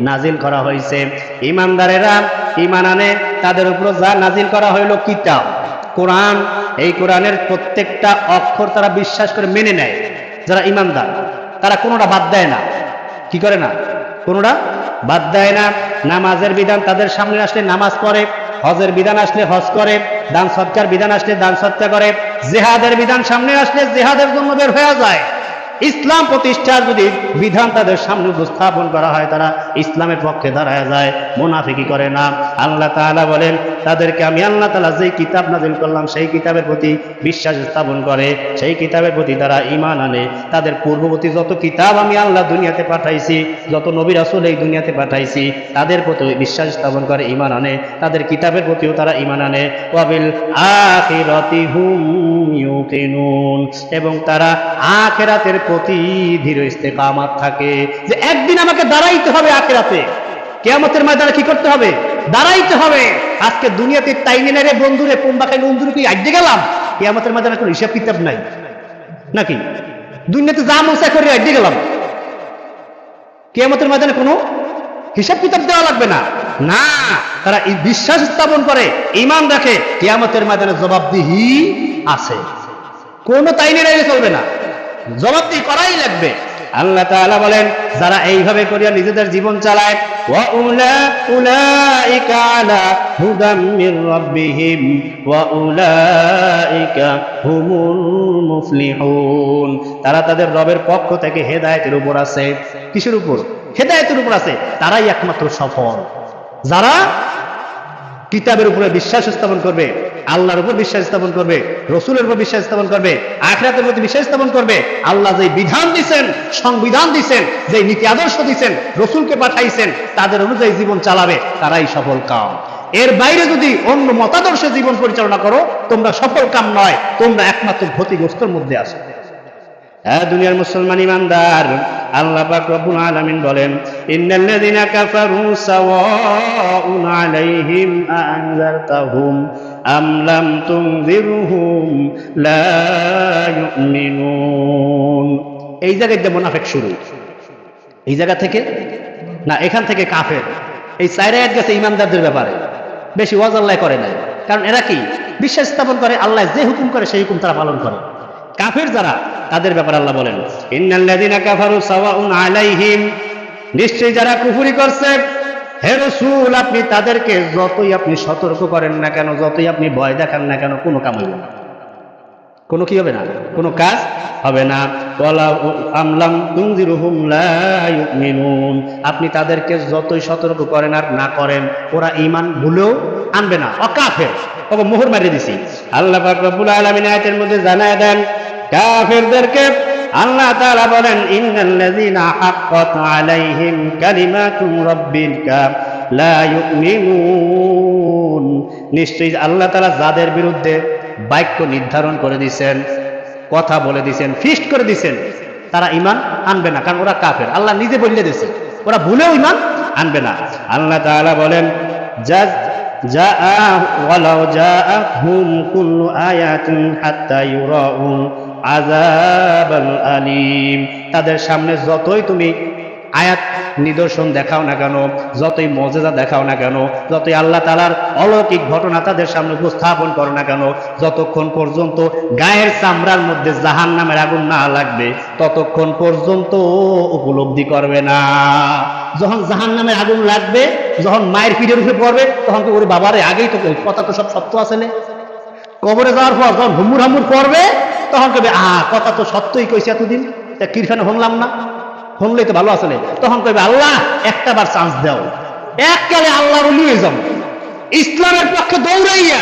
নাজিল করা হয়েছে। ইমানদারেরা ইমান আনে, তাদের উপর যা নাজিল করা হইল কিতাব। কোরআন, এই কোরআনের প্রত্যেকটা অক্ষর তারা বিশ্বাস করে মেনে নেয়, যারা ইমানদার। তারা কোনোটা বাদ দেয় না। কি করে না? কোনোটা বাদ দেয় না। নামাজের বিধান তাদের সামনে আসলে নামাজ পড়ে, হজের বিধান আসলে হজ করে, দান সৎকার বিধান আসলে দান সৎকার করে। জেহাদের বিধান সামনে আসলে জেহাদের জন্য বের হয়ে যায়। ইসলাম প্রতিষ্ঠার যদি বিধান তাদের সামনে উপস্থাপন করা হয়, তারা ইসলামের পক্ষে দাঁড়ায় যায় মুনাফিকি করে না। আল্লাহ তাআলা বলেন তাদেরকে আমি আল্লাহ তালা যেই কিতাব নাজিল করলাম, সেই কিতাবের প্রতি বিশ্বাস স্থাপন করে, সেই কিতাবের প্রতি তারা ঈমান আনে। তাদের পূর্ববর্তী যত কিতাব আমি আল্লাহ দুনিয়াতে পাঠাইছি, যত নবী রাসূল এই দুনিয়াতে পাঠাইছি, তাদের প্রতি বিশ্বাস স্থাপন করে ইমান আনে। তাদের কিতাবের প্রতিও তারা ইমান আনে। ওয়াবিল আখিরাতি হুম এবং তারা আখেরাতের প্রতি ধীর ইস্তেকামাত থাকে যে একদিন আমাকে দাঁড়াইতে হবে আখেরাতে। কেয়ামতের ময়দানে কি করতে হবে? দাঁড়াইতে হবে। আজকে দুনিয়াতে তাইনে রে বন্ধুরে পোম্বাকে নন্দুরে কি আজকে গেলাম? কেয়ামতের ময়দানে কোনো হিসাব কিতাব নাই। নাকি? দুনিয়াতে যা মশা করে আজকে গেলাম। কেয়ামতের ময়দানে কোনো হিসাব কিতাব দেওয়া লাগবে না। না, তারা এই বিশ্বাস স্থাপন করে ইমান রাখে, কেয়ামতের ময়দানে জবাবদিহি আছে। কোনো তাইনে রাইলে চলবে না। জবাবদিহি করাই লাগবে। আল্লাহ তাআলা বলেন, যারা এইভাবে করিয়া নিজেদের জীবন চালায় উলা তারা তাদের রবের পক্ষ থেকে হেদায়েতের উপর আছে। কিসের উপর? হেদায়েতের উপর আছে। তারাই একমাত্র সফল। যারা কিতাবের উপরে বিশ্বাস স্থাপন করবে আল্লাহর উপর বিশ্বাস স্থাপন করবে, রসুলের উপর বিশ্বাস স্থাপন করবে, আখরাতের প্রতি বিশ্বাস স্থাপন করবে। আল্লাহ যে বিধান দিছেন, সংবিধান দিছেন যে নীতি আদর্শ দিছেন, রসুলকে পাঠাইছেন, তাদের অনুযায়ী জীবন চালাবে, তারাই সফল কাম। এর বাইরে যদি অন্য মতাদর্শে জীবন পরিচালনা করো, তোমরা সফল কাম নয়, তোমরা একমাত্র ক্ষতিগ্রস্তর মধ্যে আসো হ্যাঁ দুনিয়ার মুসলমান ইমানদার, আল্লাহ পাক রব্বুল আলামিন বলেন, ইন্নাল্লাযিনা কাফারু সাওয়াউন আলাইহিম আনজারতাহুম আম লাম তুনজিরহুম লা ইউমিনুন এই জায়গায় মুনাফিক শুরু। এই জায়গা থেকে? না, এখান থেকে কাফের। এই চাইরে আয়াত গেছে ইমানদারদের ব্যাপারে। বেশি ওয়াজ আল্লাহ করে নাই। কারণ এরা কি? বিশ্বাস স্থাপন করে, আল্লাহ যে হুকুম করে সেই হুকুম তারা পালন করে। কাফের যারা, তাদের ব্যাপারে আল্লাহ বলেন, ইন্নাল্লাযিনা কাফারু সাওয়াউন আলাইহিম। নিশ্চয়ই যারা কুফরি করছে হে রাসূল, আপনি তাদেরকে যতই আপনি সতর্ক করেন না কেন, যতই আপনি ভয় দেখান না কেন, কোনো কাম হইবে না। কোনো কি হবে না? কোনো কাজ হবে না। আমলাম আপনি তাদেরকে যতই সতর্ক করেন আর না করেন, ওরা ইমান ভুলেও আনবে না। অকাফের। মোহর মারিয়ে দিছি। আল্লাহ পাক রব্বুল আলামিন আয়াতের মধ্যে জানায় দেন, কাফেরদেরকে আল্লাহ তাআলা বলেন, ইন্নাল্লাযীনা হাক্কাত আলাইহিম কালিমাতু রাব্বিকা লা ইউমিনুন। নিশ্চয়ই আল্লাহ তাআলা যাদের বিরুদ্ধে বাক্য নির্ধারণ করে দিছেন কথা বলে দিছেন ফিস্ট করে দিছেন তারা ইমান আনবে না, কারণ ওরা কাফের। আল্লাহ নিজে বললে দিছে ওরা ভুলেও ইমান আনবে না। আল্লাহ তাআলা বলেন যা যা ওয়ালাউ জাআহুম কুল্লু আয়াতিন হাত্তা ইউরাউল আযাবাল আলিম। তাদের সামনে যতই তুমি আয়াত নিদর্শন দেখাও না কেন, যতই মজেজা দেখাও না কেন, যতই আল্লাহ তালার অলৌকিক ঘটনা তাদের সামনে উপস্থাপন করো না কেন, যতক্ষণ পর্যন্ত গায়ের চামড়ার মধ্যে জাহান নামের আগুন না লাগবে, ততক্ষণ পর্যন্ত উপলব্ধি করবে না। যখন জাহান নামের আগুন লাগবে, যখন মায়ের পিঠের উপরে পড়বে, তখন তো ওর বাবারে, আগেই তো কথা তো সব সত্য আছে না? কবরে যাওয়ার পর যখন হুমুর হামুর করবে তখন কবে আহ, কথা তো সত্যই কইছে এতদিন, তা কিরফানে হনলাম না? হনলেই তো ভালো আসলে তখন কবে আল্লাহ, একটা বার চান্স দাও। এককালে আল্লাহর নিয়ে যাও। ইসলামের পক্ষে দৌড়াইয়া